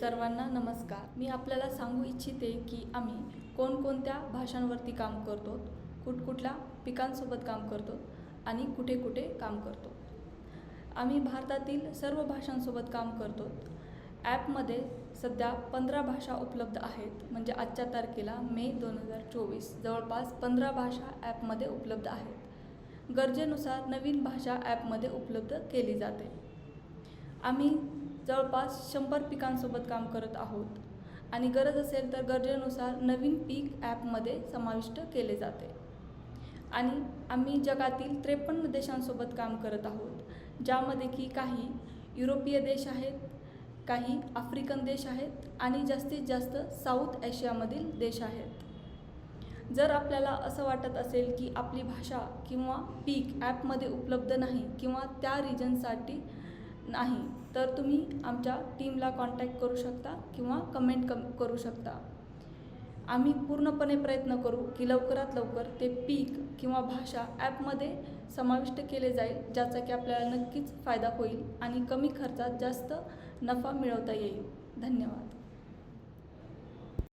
सर्वांना नमस्कार. मी आपल्याला सांगू इच्छिते की आम्ही कोणकोणत्या भाषांवरती काम करतो कुठकुठल्या पिकांसोबत काम करतो आणि कुठे कुठे काम करतो. आम्ही भारतातील सर्व भाषांसोबत काम करतो. ॲपमध्ये सध्या पंधरा भाषा उपलब्ध आहेत म्हणजे आजच्या तारखेला मे दोन हजार चोवीस जवळपास पंधरा भाषा ॲपमध्ये उपलब्ध आहेत. गरजेनुसार नवीन भाषा ॲपमध्ये उपलब्ध केली जाते. आम्ही जवळपास शंभर पिकांसोबत काम करत आहोत. आणि गरज असेल तर गरजेनुसार नवीन पीक ॲपमध्ये समाविष्ट केले जाते. आणि आम्ही जगातील त्रेपन्न देशांसोबत काम करत आहोत ज्यामध्ये की काही युरोपीय देश आहेत काही आफ्रिकन देश आहेत आणि जास्तीत जास्त साऊथ आशियामधील देश आहेत. जर आपल्याला असं वाटत असेल की आपली भाषा किंवा पीक ॲपमध्ये उपलब्ध नाही किंवा त्या रिजनसाठी नाही तर तुम्ही आमच्या टीमला कॉन्टॅक्ट करू शकता किंवा कमेंट कम करू शकता. आम्ही पूर्णपणे प्रयत्न करू की लवकरात लवकर ते पीक किंवा भाषा ॲपमध्ये समाविष्ट केले जाईल ज्याचा की आपल्याला नक्कीच फायदा होईल आणि कमी खर्चात जास्त नफा मिळवता येईल. धन्यवाद.